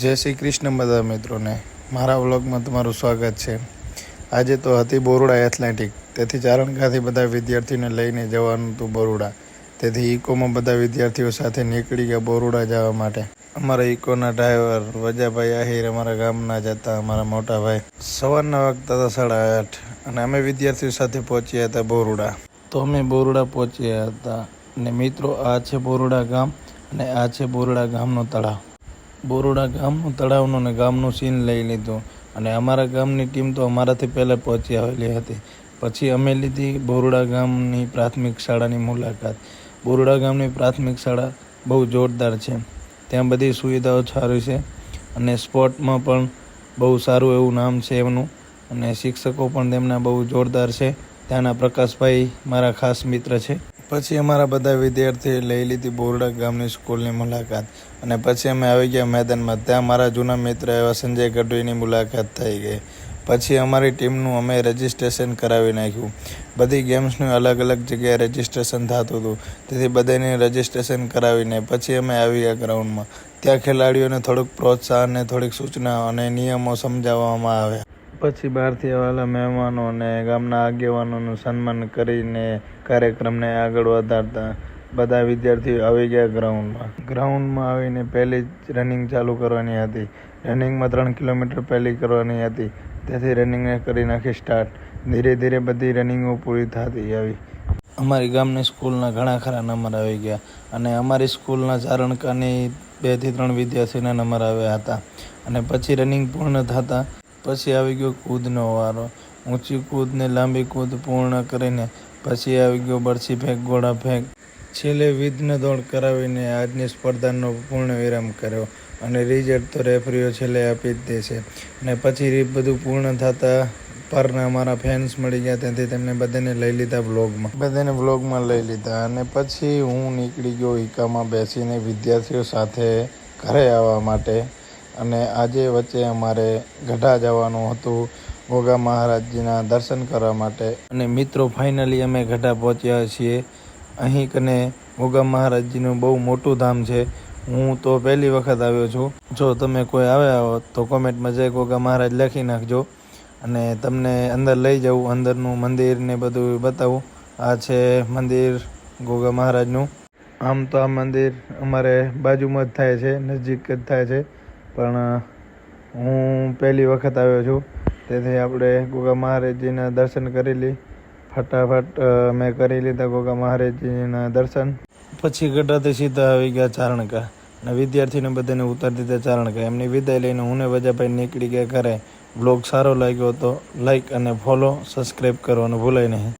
જય શ્રી કૃષ્ણ બધા મિત્રોને. મારા વ્લોગમાં તમારું સ્વાગત છે. આજે તો હતી બોરુડા એથ્લેટિક. તેથી ચારણકાથી બધા વિદ્યાર્થીઓને લઈને જવાનું હતું બોરુડા. તેથી ઇકોમાં બધા વિદ્યાર્થીઓ સાથે નીકળી ગયા બોરુડા જવા માટે. અમારા ઇકોના ડ્રાઈવર વજાભાઈ આહિર અમારા ગામના જ હતા, અમારા મોટા ભાઈ. સવારના વખત હતા સાડા આઠ અને અમે વિદ્યાર્થીઓ સાથે પહોંચ્યા હતા બોરુડા. તો અમે બોરુડા પહોંચ્યા હતા. અને મિત્રો, આ છે બોરુડા ગામ અને આ છે બોરુડા ગામનો તળાવ. બોરુડા ગામનું તળાવનું અને ગામનું સીન લઈ લીધું. અને અમારા ગામની ટીમ તો અમારાથી પહેલાં પહોંચી આવેલી હતી. પછી અમે લીધી બોરોડા ગામની પ્રાથમિક શાળાની મુલાકાત. બોરોડા ગામની પ્રાથમિક શાળા બહુ જોરદાર છે. ત્યાં બધી સુવિધાઓ સારી છે. અને સ્પોર્ટમાં પણ બહુ સારું એવું નામ છે એમનું. અને શિક્ષકો પણ તેમના બહુ જોરદાર છે. ત્યાંના પ્રકાશભાઈ મારા ખાસ મિત્ર છે. પછી અમારા બધા વિદ્યાર્થીએ લઈ લીધી બોરડા ગામની સ્કૂલની મુલાકાત. અને પછી અમે આવી ગયા મેદાનમાં. ત્યાં મારા જૂના મિત્ર એવા સંજય ગઢવીની મુલાકાત થઈ ગઈ. પછી અમારી ટીમનું અમે રજિસ્ટ્રેશન કરાવી નાખ્યું. બધી ગેમ્સનું અલગ અલગ જગ્યાએ રજિસ્ટ્રેશન થતું હતું. તેથી બધાને રજિસ્ટ્રેશન કરાવીને પછી અમે આવી ગયા ગ્રાઉન્ડમાં. ત્યાં ખેલાડીઓને થોડુંક પ્રોત્સાહન અને થોડીક સૂચનાઓ અને નિયમો સમજાવવામાં આવ્યા. પછી બહારથી આવેલા મહેમાનો અને ગામના આગેવાનોનું સન્માન કરીને કાર્યક્રમને આગળ વધારતા બધા વિદ્યાર્થીઓ આવી ગયા ગ્રાઉન્ડમાં. ગ્રાઉન્ડમાં આવીને પહેલી જ રનિંગ ચાલુ કરવાની હતી. રનિંગમાં ત્રણ કિલોમીટર પહેલી કરવાની હતી. તેથી રનિંગને કરી નાખી સ્ટાર્ટ. ધીરે ધીરે બધી રનિંગો પૂરી થતી આવી. અમારી ગામની સ્કૂલના ઘણા ખરા નંબર આવી ગયા અને અમારી સ્કૂલના ચારણકાની બેથી ત્રણ વિદ્યાર્થીના નંબર આવ્યા હતા. અને પછી રનિંગ પૂર્ણ થતાં પછી આવી ગયો કૂદનો વારો. ઊંચી કૂદને લાંબી કૂદ પૂર્ણ કરીને પછી આવી ગયો બરછી ફેંક ગોળા ફેંક છેલ્લે વિઘ્ન દોડ કરાવીને આજની સ્પર્ધાનો પૂર્ણ વિરામ કર્યો અને રિઝલ્ટ તો રેફરીઓ છેલ્લે આપી જ દે છે અને પછી બધું પૂર્ણ થતાં પરના અમારા ફેન્સ મળી ગયા ત્યાંથી તેમને બધાને લઈ લીધા વ્લોગમાં બધાને વ્લોગમાં લઈ લીધા અને પછી હું નીકળી ગયો ઈકામાં બેસીને વિદ્યાર્થીઓ સાથે ઘરે આવવા માટે. અને આજે વચ્ચે અમારે ગઢા જવાનું હતું. ગોગા મહારાજજીના દર્શન કરવા માટે. અને મિત્રો ફાઇનલી અમે ગઢા પહોંચ્યા છીએ. અહીં કને ગોગા મહારાજજીનું બહુ મોટું ધામ છે. હું તો પહેલી વખત આવ્યો છું. જો તમે કોઈ આવ્યા હો, તો કોમેન્ટમાં જય ગોગા મહારાજ લખી નાખજો. અને તમને અંદર લઈ જવું, અંદરનું મંદિર ને બધું બતાવું. આ છે મંદિર ગોગા મહારાજનું. આમ તો આ મંદિર અમારે બાજુમાં જ થાય છે, નજીક જ થાય છે. પણ હું પહેલી વખત આવ્યો છું. તેથી આપણે ગોગા મહારાજજીના દર્શન કરી લઈ ફટાફટ મેં કરી લીધા ગોગા મહારાજજીના દર્શન. પછી ગઢાથી સીધા આવી ગયા ચારણકા. અને વિદ્યાર્થીને બધાને ઉતારી દીધા ચારણકા. એમની વિદાય લઈને હું ને વજાભાઈ નીકળી ગયા ઘરે. બ્લોગ સારો લાગ્યો તો લાઈક અને ફોલો, સબસ્ક્રાઈબ કરવાનું ભૂલાય નહીં.